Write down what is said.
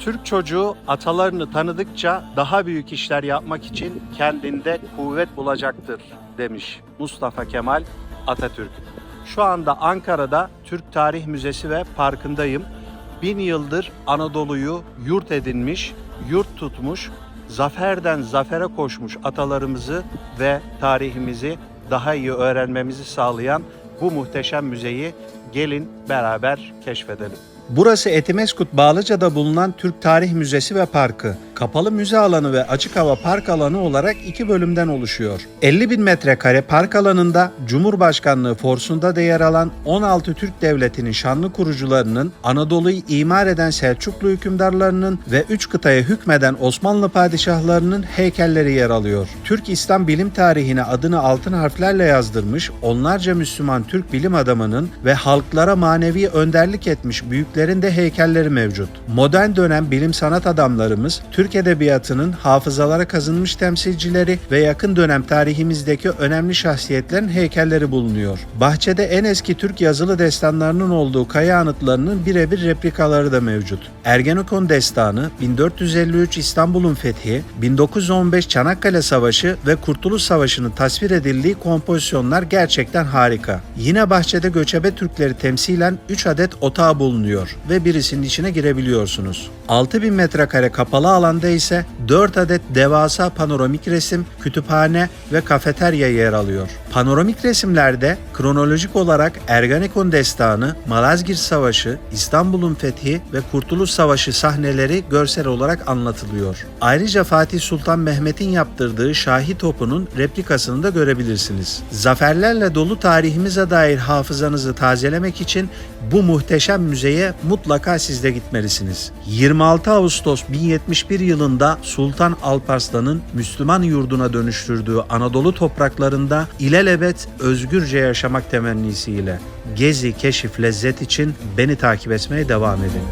Türk çocuğu atalarını tanıdıkça daha büyük işler yapmak için kendinde kuvvet bulacaktır demiş Mustafa Kemal Atatürk. Şu anda Ankara'da Türk Tarih Müzesi ve Parkı'ndayım. Bin yıldır Anadolu'yu yurt edinmiş, yurt tutmuş, zaferden zafere koşmuş atalarımızı ve tarihimizi daha iyi öğrenmemizi sağlayan bu muhteşem müzeyi gelin beraber keşfedelim. Burası Etimeskut Bağlıca'da bulunan Türk Tarih Müzesi ve Parkı. Kapalı müze alanı ve açık hava park alanı olarak iki bölümden oluşuyor. 50 bin metrekare park alanında Cumhurbaşkanlığı forsunda da yer alan 16 Türk Devleti'nin şanlı kurucularının, Anadolu'yu imar eden Selçuklu hükümdarlarının ve 3 kıtaya hükmeden Osmanlı padişahlarının heykelleri yer alıyor. Türk İslam bilim tarihine adını altın harflerle yazdırmış onlarca Müslüman Türk bilim adamının ve halklara manevi önderlik etmiş büyüklerin de heykelleri mevcut. Modern dönem bilim sanat adamlarımız Türk edebiyatının hafızalara kazınmış temsilcileri ve yakın dönem tarihimizdeki önemli şahsiyetlerin heykelleri bulunuyor. Bahçede en eski Türk yazılı destanlarının olduğu kaya anıtlarının birebir replikaları da mevcut. Ergenekon Destanı, 1453 İstanbul'un fethi, 1915 Çanakkale Savaşı ve Kurtuluş Savaşı'nın tasvir edildiği kompozisyonlar gerçekten harika. Yine bahçede göçebe Türkleri temsilen 3 adet otağı bulunuyor ve birisinin içine girebiliyorsunuz. 6000 metrekare kapalı alanda ise 4 adet devasa panoramik resim, kütüphane ve kafeterya yer alıyor. Panoramik resimlerde kronolojik olarak Ergenekon Destanı, Malazgirt Savaşı, İstanbul'un fethi ve Kurtuluş Savaşı sahneleri görsel olarak anlatılıyor. Ayrıca Fatih Sultan Mehmet'in yaptırdığı Şahi topunun replikasını da görebilirsiniz. Zaferlerle dolu tarihimize dair hafızanızı tazelemek için bu muhteşem müzeye mutlaka siz de gitmelisiniz. 26 Ağustos 1071 yılında Sultan Alparslan'ın Müslüman yurduna dönüştürdüğü Anadolu topraklarında ilelebet özgürce yaşamak temennisiyle gezi, keşif, lezzet için beni takip etmeye devam edin.